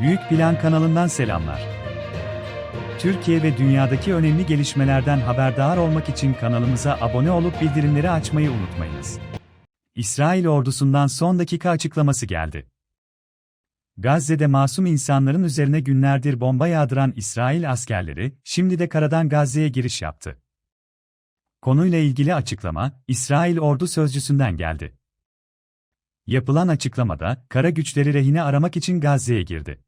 Büyük Plan kanalından selamlar. Türkiye ve dünyadaki önemli gelişmelerden haberdar olmak için kanalımıza abone olup bildirimleri açmayı unutmayınız. İsrail ordusundan son dakika açıklaması geldi. Gazze'de masum insanların üzerine günlerdir bomba yağdıran İsrail askerleri, şimdi de karadan Gazze'ye giriş yaptı. Konuyla ilgili açıklama, İsrail ordu sözcüsünden geldi. Yapılan açıklamada, kara güçleri rehine aramak için Gazze'ye girdi.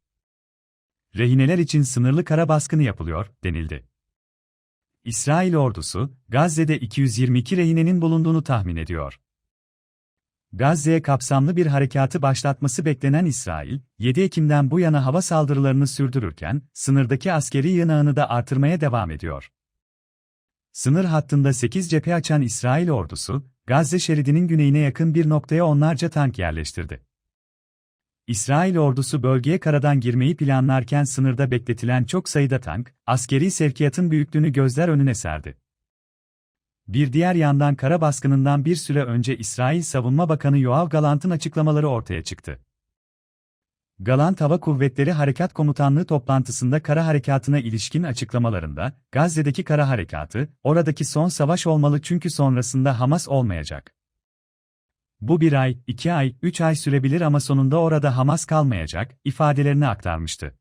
Rehineler için sınırlı kara baskını yapılıyor, denildi. İsrail ordusu, Gazze'de 222 rehinenin bulunduğunu tahmin ediyor. Gazze'ye kapsamlı bir harekatı başlatması beklenen İsrail, 7 Ekim'den bu yana hava saldırılarını sürdürürken, sınırdaki askeri yığınağını da artırmaya devam ediyor. Sınır hattında 8 cephe açan İsrail ordusu, Gazze şeridinin güneyine yakın bir noktaya onlarca tank yerleştirdi. İsrail ordusu bölgeye karadan girmeyi planlarken sınırda bekletilen çok sayıda tank, askeri sevkiyatın büyüklüğünü gözler önüne serdi. Bir diğer yandan kara baskınından bir süre önce İsrail Savunma Bakanı Yoav Galant'ın açıklamaları ortaya çıktı. Galant Hava Kuvvetleri Harekat Komutanlığı toplantısında kara harekatına ilişkin açıklamalarında, Gazze'deki kara harekatı, oradaki son savaş olmalı çünkü sonrasında Hamas olmayacak. Bu bir ay, iki ay, üç ay sürebilir ama sonunda orada Hamas kalmayacak, ifadelerini aktarmıştı.